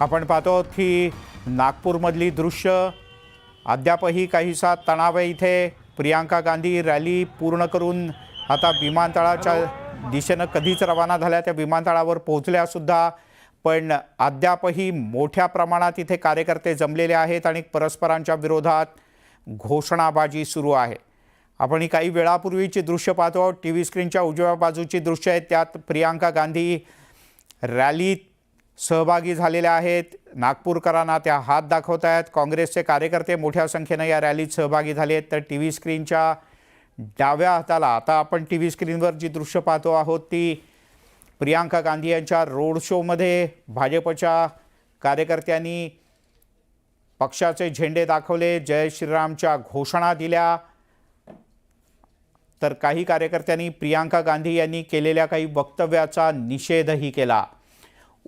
आपण पाहतो आहोत की नागपूरमधली दृश्य अद्यापही काहीसा तणाव आहे इथे. प्रियांका गांधी रॅली पूर्ण करून आता विमानतळाच्या दिशेनं कधीच रवाना झाल्या त्या विमानतळावर पोहोचल्या सुद्धा. पण अद्यापही मोठ्या प्रमाणात इथे कार्यकर्ते जमलेले आहेत आणि परस्परांच्या विरोधात घोषणाबाजी सुरू आहे. आपण ही काही वेळापूर्वीची दृश्य पाहतो. आहोत टी व्ही स्क्रीनच्या उजव्या बाजूची दृश्य आहेत. त्यात प्रियांका गांधी रॅलीत सहभागी झालेल्या आहेत. नागपूरकरांना त्या हात दाखवत आहेत. काँग्रेसचे कार्यकर्ते मोठ्या संख्येनं या रॅलीत सहभागी झाले आहेत. तर टी व्ही स्क्रीनच्या डाव्या हाताला आता आपण टी व्ही स्क्रीनवर जी दृश्य पाहतो आहोत ती प्रियांका गांधी यांच्या रोड शोमध्ये भाजपच्या कार्यकर्त्यांनी पक्षाचे झेंडे दाखवले जय श्रीरामच्या घोषणा दिल्या. तर काही कार्यकर्त्यांनी प्रियांका गांधी यांनी केलेल्या काही वक्तव्याचा निषेधही केला.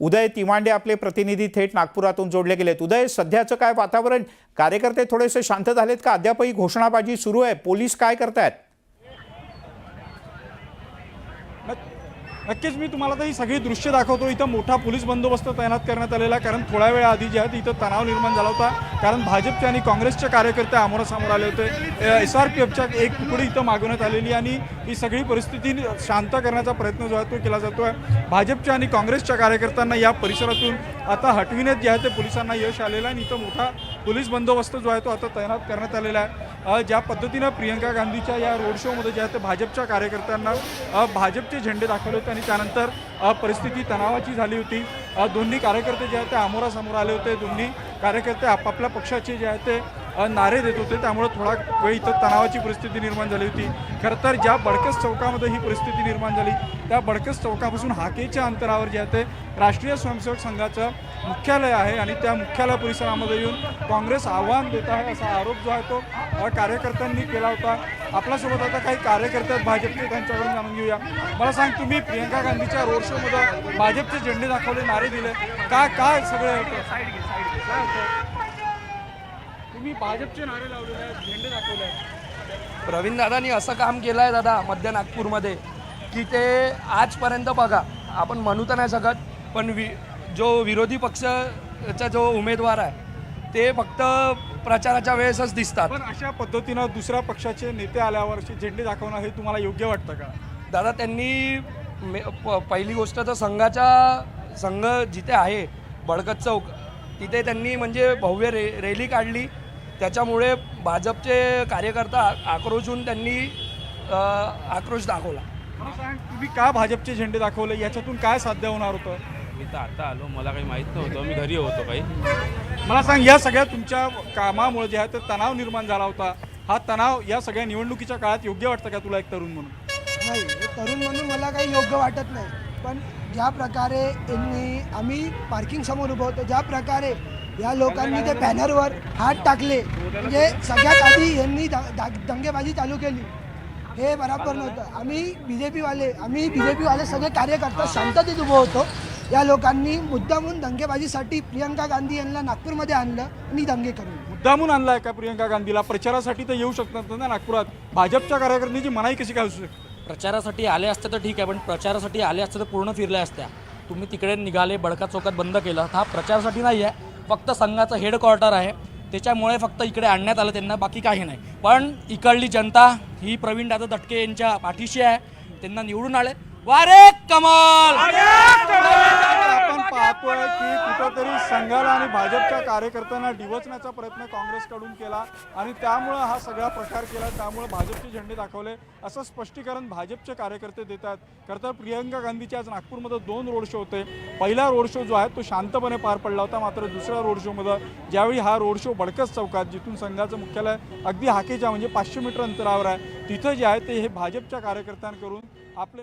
उदय तिमांडे आपले प्रतिनिधी थेट नागपुरातून जोडले गेलेत. उदय सध्याचं काय वातावरण? कार्यकर्ते थोडेसे शांत झालेत का? अद्यापही घोषणाबाजी सुरू आहे. पोलीस काय करतायत? नक्कीच मी तुम्हाला तर ही सगळी दृश्य दाखवतो. इथं मोठा पोलीस बंदोबस्त तैनात करण्यात आलेला आहे. कारण थोड्या वेळा आधी जे आहे इथं तणाव निर्माण झाला होता. कारण भाजपचे आणि काँग्रेसचे कार्यकर्ते आमोरासमोर आले होते. एस आर पी एफच्या एक तुकडी इथं मागवण्यात आलेली आणि ही सगळी परिस्थिती शांत करण्याचा प्रयत्न जो आहे तो केला जातो आहे. भाजपच्या आणि काँग्रेसच्या कार्यकर्त्यांना या परिसरातून आता हटविण्यात जे आहे ते पोलिसांना यश आलेलं आहे. आणि इथं मोठा पोलीस बंदोबस्त जो आहे तो आता तैनात करण्यात आलेला आहे. ज्या पद्धतीनं प्रियंका गांधीच्या या रोड शोमध्ये जे आहे ते भाजपच्या कार्यकर्त्यांना भाजपचे झेंडे दाखवले होते आणि त्यानंतर परिस्थिती तणावाची झाली होती. दोन्ही कार्यकर्ते जे आहेत ते आमोरासमोर आले होते. दोन्ही कार्यकर्ते आपापल्या पक्षाचे जे आहेत ते नारे देत होते. त्यामुळे थोडा वेळ इथं तणावाची परिस्थिती निर्माण झाली होती. खरं तर ज्या बडकस चौकामध्ये ही परिस्थिती निर्माण झाली त्या बडकस चौकापासून हाकेच्या अंतरावर जे आहे ते राष्ट्रीय स्वयंसेवक संघाचं मुख्यालय आहे आणि त्या मुख्यालय परिसरामध्ये येऊन काँग्रेस आव्हान देत आहे असा आरोप जो आहे तो कार्यकर्त्यांनी केला होता. आपल्यासोबत आता काही कार्यकर्ते आहेत भाजपचे त्यांच्याकडून जाणून घेऊया. मला सांग तुम्ही प्रियंका गांधीच्या रोड शोमध्ये भाजपचे झेंडे दाखवले नारे दिले. काय काय सगळे होतं? काय तुम्ही भाजपचे नारे लावलेले आहेत झेंडे दाखवले आहेत. प्रवीण दादानी असं काम केलं आहे दादा मध्य नागपूरमध्ये की ते आजपर्यंत बघा आपण म्हणू तर नाही शकत पण वि जो विरोधी पक्षाचा जो उमेदवार आहे ते फक्त प्रचाराच्या वेळेसच दिसतात. पण अशा पद्धतीनं दुसऱ्या पक्षाचे नेते आल्यावर झेंडे दाखवणं हे तुम्हाला योग्य वाटतं का? दादा त्यांनी पहिली गोष्ट तर संघाचा संघ जिथे आहे बडकत चौक तिथे त्यांनी म्हणजे भव्य रे रॅली काढली. त्याच्यामुळे भाजपचे कार्यकर्ता आक्रोशून त्यांनी आक्रोश दाखवला. मला सांग तुम्ही का भाजपचे झेंडे दाखवले? याच्यातून काय साध्य होणार होतं? मी तर आता आलो मला काही माहीत नव्हतं. मी घरी होतो काही. मला सांग या सगळ्या तुमच्या कामामुळे जे आहे ते तणाव निर्माण झाला होता. हा तणाव या सगळ्या निवडणुकीच्या काळात योग्य वाटतं का तुला एक तरुण म्हणून? नाही हे तरुण म्हणून मला काही योग्य वाटत नाही. पण ज्या प्रकारे यांनी आम्ही पार्किंग समोर उभं होतो ज्या प्रकारे या लोकांनी ते बॅनरवर हात टाकले. म्हणजे सगळ्यात आधी यांनी दंगेबाजी चालू केली. हे बरोबर नव्हतं. आम्ही बी जे पीवाले आम्ही बी जे पीवाले सगळे कार्यकर्ता शांततेत उभं होतो. या लोकांनी मुद्दामून दंगेबाजीसाठी प्रियंका गांधी यांना नागपूरमध्ये आणलं आणि दंगे करून. मुद्दामून आणलाय का प्रियंका गांधीला? प्रचारासाठी तर येऊ शकतात ना नागपुरात. भाजपच्या कार्यकर्त्यांची मनाई कशी काय असू शकते? प्रचारासाठी आले असते तर ठीक आहे पण प्रचारासाठी आले असते तर पूर्ण फिरल्या असत्या. तुम्ही तिकडे निघाले बडका चौकात बंद केलं. हा प्रचारासाठी नाही आहे फक्त संघाचं हेडक्वार्टर आहे. त्याच्यामुळे फक्त इकडे आणण्यात आलं त्यांना बाकी काही नाही. पण इकडली जनता ही प्रवीण दादा दटके यांच्या पाठीशी आहे. त्यांना निवडून आले. वारे कमल! पाहतोय की कुठंतरी संघाला आणि भाजपच्या कार्यकर्त्यांना डिवचण्याचा प्रयत्न काँग्रेसकडून केला आणि त्यामुळं हा सगळा प्रकार केला त्यामुळे भाजपचे झेंडे दाखवले. असं स्पष्टीकरण भाजपचे कार्यकर्ते देत आहेत. खरं तर प्रियंका गांधीचे आज नागपूरमध्ये दोन रोड शो होते. पहिला रोड शो जो आहे तो शांतपणे पार पडला होता मात्र दुसऱ्या रोड शोमध्ये ज्यावेळी हा रोड शो बडकस चौकात जिथून संघाचं मुख्यालय अगदी हाकेच्या म्हणजे पाचशे मीटर अंतरावर आहे तिथं जे आहे ते हे भाजपच्या कार्यकर्त्यांकडून आपले